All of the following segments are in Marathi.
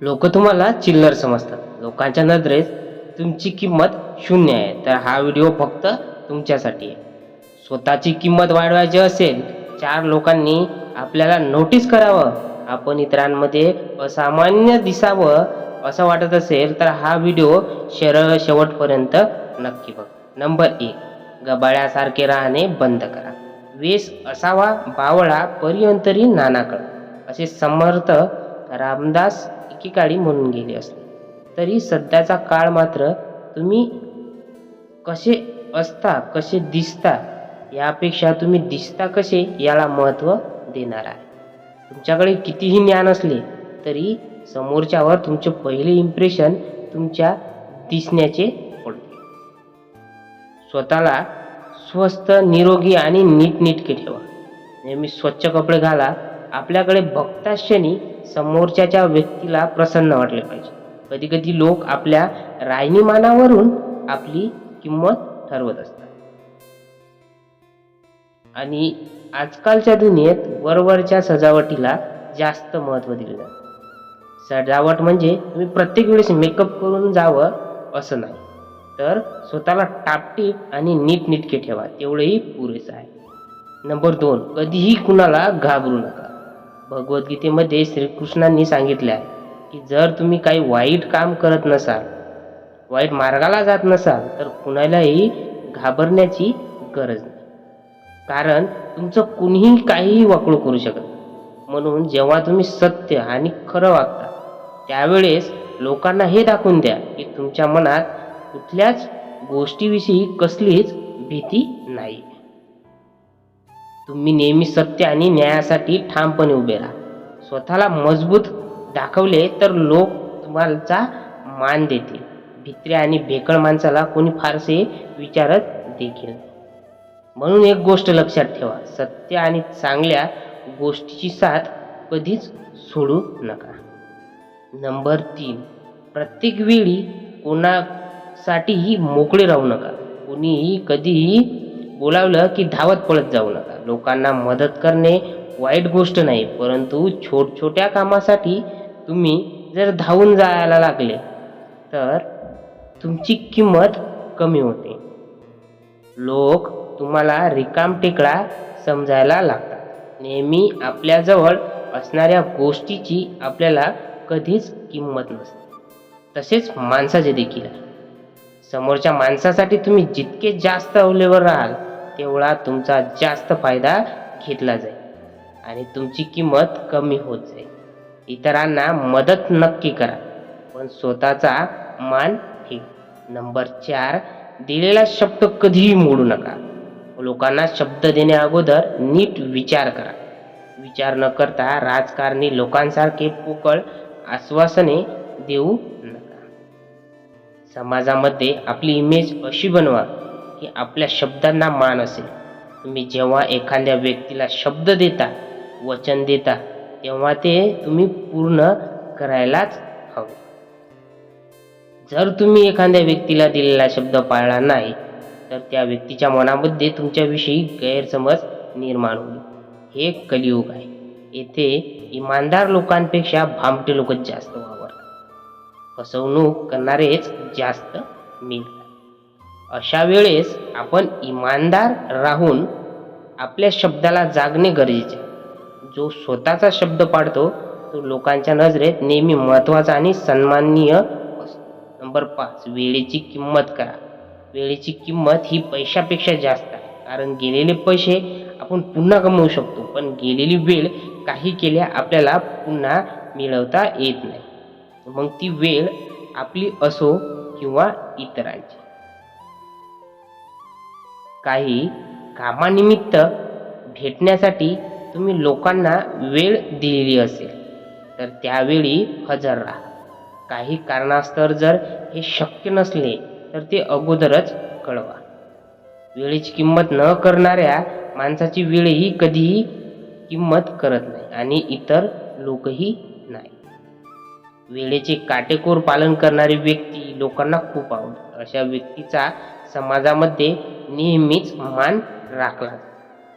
लोक तुम्हाला चिल्लर समजतात. लोकांच्या नजरेत तुमची किंमत शून्य आहे. तर हा व्हिडिओ फक्त तुमच्यासाठी आहे. स्वतःची किंमत वाढवायची असेल चार लोकांनी आपल्याला नोटीस करावं. आपण इतरांमध्ये असामान्य दिसावं असं वाटत असेल तर हा व्हिडिओ शेर शेवटपर्यंत नक्की बघ. नंबर एक गबाळ्यासारखे राहणे बंद करा. वेस असावा बावळा परियंतरी नानाकळ असे समर्थ रामदास एकेकाळी म्हणून गेली असते. तरी सध्याचा काळ मात्र तुम्ही कसे असता कसे दिसता यापेक्षा तुम्ही दिसता कसे याला महत्त्व देणार आहे. तुमच्याकडे कितीही ज्ञान असले तरी समोरच्यावर तुमचे पहिले इम्प्रेशन तुमच्या दिसण्याचे पडते. स्वतःला स्वस्त निरोगी आणि नीटनेटके ठेवा. नेहमी स्वच्छ कपडे घाला. आपल्याकडे बघताच क्षणी समोरच्याच्या व्यक्तीला प्रसन्न वाटले पाहिजे. कधी कधी लोक आपल्या राहणीमानावरून आपली किंमत ठरवत असतात. आणि आजकालच्या दुनियेत वरवरच्या सजावटीला जास्त महत्त्व दिले जाते. सजावट म्हणजे तुम्ही प्रत्येक वेळेस मेकअप करून जावं असं नाही. तर स्वतःला टापटीप आणि नीटनेटके ठेवा तेवढेही पुरेसं आहे. नंबर दोन कधीही कुणाला घाबरू नका. भगवद्गीतेमध्ये श्रीकृष्णांनी सांगितले आहे की जर तुम्ही काही वाईट काम करत नसाल वाईट मार्गाला जात नसाल तर कुणालाही घाबरण्याची गरज नाही. कारण तुमचं कुणीही काहीही वाकळू करू शकत म्हणून जेव्हा तुम्ही सत्य आणि खरं वागता त्यावेळेस लोकांना हे दाखवून द्या की तुमच्या मनात कुठल्याच गोष्टीविषयी कसलीच भीती नाही. तुम्ही नेहमी सत्य आणि न्यायासाठी ठामपणे उभे राहा. स्वतःला मजबूत दाखवले तर लोक तुम्हाला मान देतील. भित्र्या आणि भेकळ माणसाला कोणी फारसे विचारत देखील म्हणून एक गोष्ट लक्षात ठेवा सत्य आणि चांगल्या गोष्टीची साथ कधीच सोडू नका. नंबर तीन प्रत्येक वेळी कोणासाठीही मोकळे राहू नका. कोणीही कधीही बोलावलं की धावत पळत जाऊ नका. लोकांना मदत करणे वाईट गोष्ट नाही परंतु छोट छोट्या कामासाठी तुम्ही जर धावून जायला लागले तर तुमची किंमत कमी होते. लोक तुम्हाला रिकाम टेकडा समजायला लागतात. नेहमी आपल्याजवळ असणाऱ्या गोष्टीची आपल्याला कधीच किंमत नसते. तसेच माणसाचे देखील आहे. समोरच्या माणसासाठी तुम्ही जितके जास्त अवलेबल राहाल तेवढा तुमचा जास्त फायदा घेतला जाईल. आणि तुमची किंमत कमी होत जाईल. इतरांना मदत नक्की करा. पण स्वतःचा मान ठेव. नंबर चार दिलेला शब्द कधीही मोडू नका. लोकांना शब्द देण्या अगोदर नीट विचार करा. विचार न करता राजकारणी लोकांसारखे पोकळ आश्वासने देऊ नका. समाजामध्ये आपली इमेज अशी बनवा. की आपल्या शब्दांना मान असेल. तुम्ही जेव्हा एखाद्या व्यक्तीला शब्द देता वचन देता तेव्हा ते तुम्ही पूर्ण करायलाच हवे. जर तुम्ही एखाद्या व्यक्तीला दिलेला शब्द पाळला नाही तर त्या व्यक्तीच्या मनामध्ये तुमच्याविषयी गैरसमज निर्माण होईल. हे कलियुग आहे. येथे इमानदार लोकांपेक्षा भामटे लोकच जास्त वावरतात. फसवणूक करणारेच जास्त मिळतात अशा वेळेस आपण इमानदार राहून आपल्या शब्दाला जागणे गरजेचे. जो स्वतःचा शब्द पाडतो तो लोकांच्या नजरेत नेहमी महत्त्वाचा आणि सन्माननीय असतो. नंबर पाच वेळेची किंमत करा. वेळेची किंमत ही पैशापेक्षा जास्त आहे. कारण गेलेले पैसे आपण पुन्हा कमवू शकतो पण गेलेली वेळ काही केल्या आपल्याला पुन्हा मिळवता येत नाही. मग ती वेळ आपली असो किंवा इतरांची. काही कामानिमित्त भेटण्यासाठी तुम्ही लोकांना वेळ दिलेली असेल तर त्यावेळी हजर राहा. काही कारणास्तव जर हे शक्य नसले तर ते अगोदरच कळवा. वेळेची किंमत न करणाऱ्या माणसाची वेळही कधीही किंमत करत नाही आणि इतर लोकही नाही. वेळेचे काटेकोर पालन करणारी व्यक्ती लोकांना खूप आवडते अशा व्यक्तीचा समाजामध्ये नेहमीच मान राखला.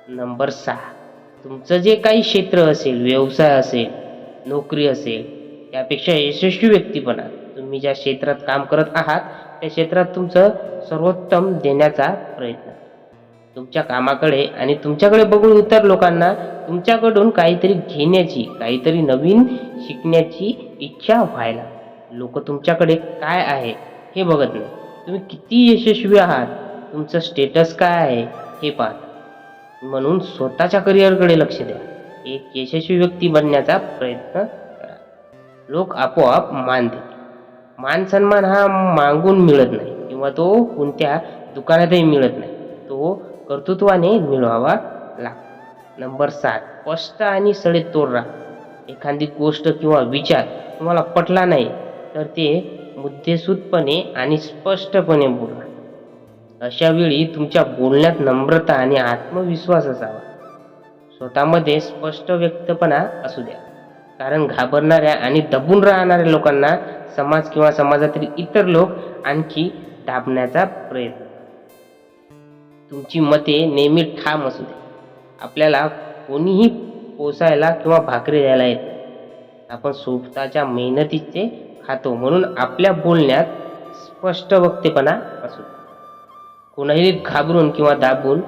नंबर सहा. तुमचं जे काही क्षेत्र असेल व्यवसाय असेल नोकरी असेल त्यापेक्षा यशस्वी व्यक्तीपणा तुम्ही ज्या क्षेत्रात काम करत आहात त्या क्षेत्रात तुमचं सर्वोत्तम देण्याचा प्रयत्न. तुमच्या कामाकडे आणि तुमच्याकडे बघून इतर लोकांना तुमच्याकडून काहीतरी घेण्याची काहीतरी नवीन शिकण्याची इच्छा व्हायला. लोक तुमच्याकडे काय आहे हे बघत नाही. तुम्ही किती यशस्वी आहात? तुमचं स्टेटस काय आहे? हे पाहत म्हणून स्वतःच्या करिअरकडे लक्ष द्या. एक यशस्वी व्यक्ती बनण्याचा प्रयत्न करा. लोक आपोआप मान देतील. मान सन्मान हा मागून मिळत नाही किंवा तो कोणत्या दुकानातही मिळत नाही. तो कर्तृत्वाने मिळवावा लागतो. नंबर सात. स्पष्ट आणि सडेतोड राहा. एखादी गोष्ट किंवा विचार तुम्हाला पटला नाही तर ते मुद्देसूदपणे आणि स्पष्टपणे बोला. अशा वेळी तुमच्या बोलण्यात नम्रता आणि आत्मविश्वास असावा. स्वतःमध्ये स्पष्ट व्यक्तपणा असू द्या. कारण घाबरणाऱ्या आणि दबून राहणाऱ्या लोकांना समाज किंवा समाजातील इतर लोक आणखी दाबण्याचा प्रयत्न. तुमची मते नेहमी ठाम असू द्या. आपल्याला कोणीही पोसायला किंवा भाकरी द्यायला येत नाही. आपण स्वतःच्या मेहनतीचे खातो म्हणून आपल्या बोलण्यात स्पष्ट वक्तेपणा असू कोणाही घाबरून किंवा दाबून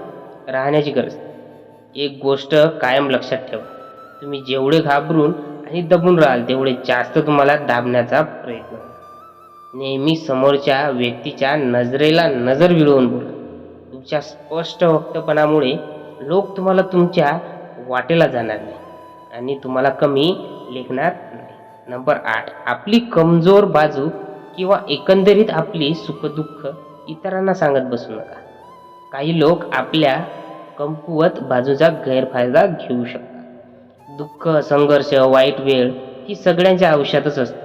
राहण्याची गरज नाही. एक गोष्ट कायम लक्षात ठेवा. तुम्ही जेवढे घाबरून आणि दबून राहाल तेवढे जास्त तुम्हाला दाबण्याचा प्रयत्न नेहमी समोरच्या व्यक्तीच्या नजरेला नजर विळवून बोला. तुमच्या स्पष्ट वक्तपणामुळे लोक तुम्हाला तुमच्या वाटेला जाणार नाही आणि तुम्हाला कमी लेखणार नाही. नंबर आठ. आपली कमजोर बाजू किंवा एकंदरीत आपली सुखदुःख इतरांना सांगत बसू नका. काही लोक आपल्या कमकुवत बाजूचा गैरफायदा घेऊ शकतात. दुःख संघर्ष वाईट वेळ ही सगळ्यांच्या आयुष्यातच असते.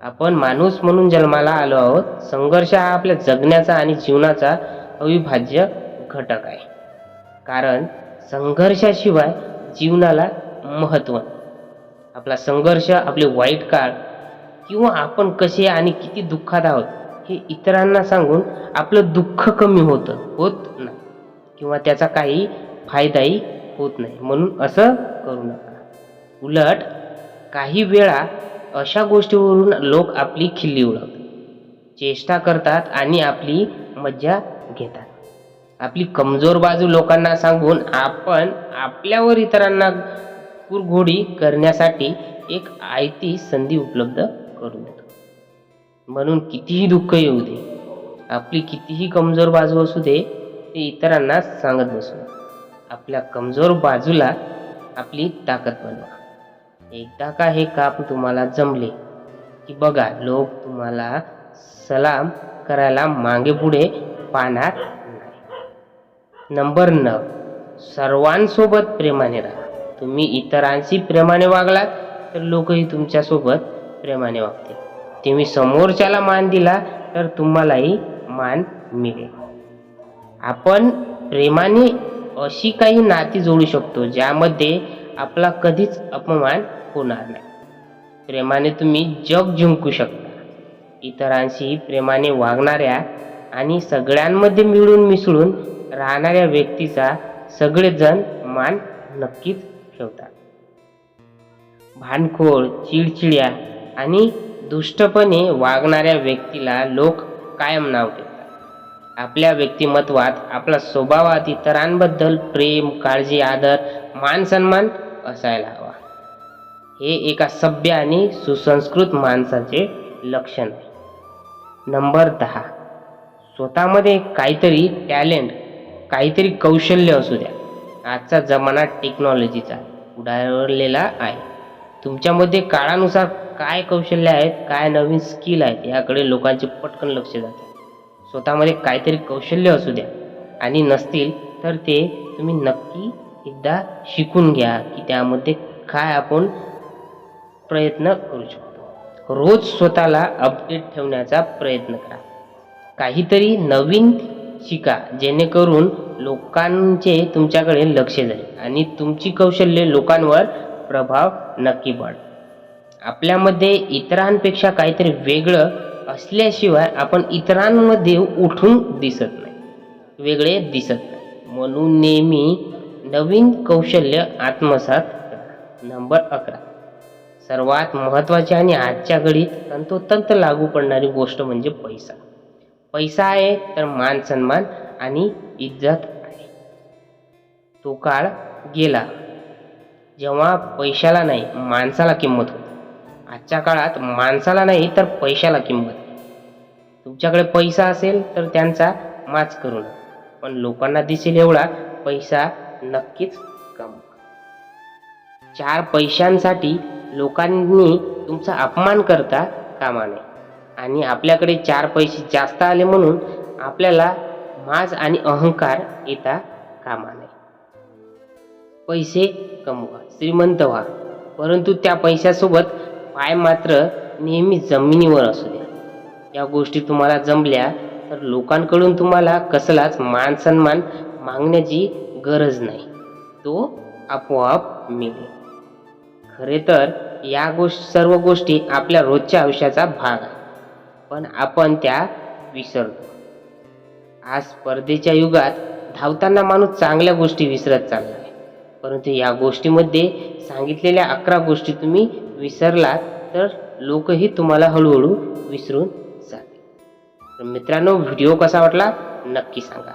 आपण माणूस म्हणून जन्माला आलो आहोत संघर्ष हा आपल्या जगण्याचा आणि जीवनाचा अविभाज्य घटक आहे. कारण संघर्षाशिवाय जीवनाला महत्त्व नाही. आपला संघर्ष आपले वाईट काळ किंवा आपण कसे आणि किती दुःखात आहोत हे इतरांना सांगून आपलं दुःख कमी होतं होत नाही. किंवा त्याचा काही फायदाही होत नाही. म्हणून असं करू नका. उलट काही वेळा अशा गोष्टीवरून लोक आपली खिल्ली उडवतात. चेष्टा करतात आणि आपली मज्जा घेतात. आपली कमजोर बाजू लोकांना सांगून आपण आपल्यावर इतरांना कुरघोडी करण्यासाठी एक आयती संधी उपलब्ध करून देतो. म्हणून कितीही दुःख येऊ दे आपली कितीही कमजोर बाजू असू दे ते इतरांना सांगत बसू आपल्या कमजोर बाजूला आपली ताकद बनवा एकदा का हे काम तुम्हाला जमले की बघा लोक तुम्हाला सलाम करायला मागे पुढे पाहणार नाही. नंबर नऊ सर्वांसोबत प्रेमाने राहा. तुम्ही इतरांशी प्रेमाने वागलात तर लोकही तुमच्यासोबत प्रेमाने वागतील. तुम्ही समोरच्याला मान दिला तर तुम्हालाही मान मिळेल. आपण प्रेमाने अशी काही नाती जोडू शकतो ज्यामध्ये आपला कधीच अपमान होणार नाही. प्रेमाने तुम्ही जग जिंकू शकता. इतरांशी प्रेमाने वागणाऱ्या आणि सगळ्यांमध्ये मिळून मिसळून राहणाऱ्या व्यक्तीचा सगळेजण मान नक्कीच ठेवतात भांडखोळ चिडचिड्या आणि दुष्टपणे वागणाऱ्या व्यक्तीला लोक कायम नाव ठेवतात आपल्या व्यक्तिमत्वात आपला स्वभावात इतरांबद्दल प्रेम काळजी आदर मान सन्मान असायला हवा. हे एका सभ्य आणि सुसंस्कृत माणसाचे लक्षण आहे. नंबर दहा. स्वतःमध्ये काहीतरी टॅलेंट काहीतरी कौशल्य असू द्या. आजचा जमाना टेक्नॉलॉजीचा उडालेला आहे. तुमच्यामध्ये काळानुसार काय कौशल्य आहेत काय नवीन स्किल आहेत याकडे लोकांचे पटकन लक्ष जाते स्वतःमध्ये काहीतरी कौशल्य असू द्या. आणि नसतील तर ते तुम्ही नक्की एकदा शिकून घ्या की त्यामध्ये काय आपण प्रयत्न करू शकतो. रोज स्वतःला अपडेट ठेवण्याचा प्रयत्न करा. काहीतरी नवीन शिका जेणेकरून लोकांचे तुमच्याकडे लक्ष जाईल आणि तुमची कौशल्य लोकांवर प्रभाव नक्की पडेल. आपल्यामध्ये इतरांपेक्षा काहीतरी वेगळं असल्याशिवाय आपण इतरांमध्ये उठून दिसत नाही. वेगळे दिसत नाही. म्हणून नेहमी नवीन कौशल्य आत्मसात करा. नंबर अकरा. सर्वात महत्त्वाची आणि आजच्या घडीत तंतोतंत लागू पडणारी गोष्ट म्हणजे पैसा. पैसा आहे तर मान सन्मान आणि इज्जत. आहे तो काळ गेला. जेव्हा पैशाला नाही माणसाला किंमत होती. आजच्या काळात माणसाला नाही तर पैशाला किंमत. तुमच्याकडे पैसा असेल तर त्यांचा माच करू नका. पण लोकांना दिसेल एवढा पैसा नक्कीच कमवा चार पैशांसाठी लोकांनी तुमचा अपमान करता कामा नये. आणि आपल्याकडे चार पैसे जास्त आले म्हणून आपल्याला माज आणि अहंकार येता कामा नये पैसे कमवा श्रीमंत व्हा. परंतु त्या पैशासोबत पाय मात्र नेहमी जमिनीवर असू द्या. या गोष्टी तुम्हाला जमल्या तर लोकांकडून तुम्हाला कसलाच मान सन्मान मागण्याची गरज नाही. तो आपोआप मिळेल. खरे तर या गोष्ट सर्व गोष्टी आपल्या रोजच्या आयुष्याचा भाग आहे पण आपण त्या विसरतो आज स्पर्धेच्या युगात धावताना माणूस चांगल्या गोष्टी विसरत चालला आहे. परंतु या गोष्टीमध्ये सांगितलेल्या अकरा गोष्टी तुम्ही विसरलात तर लोकही तुम्हाला हळूहळू विसरून जातील. तर मित्रांनो व्हिडिओ कसा वाटला नक्की सांगा.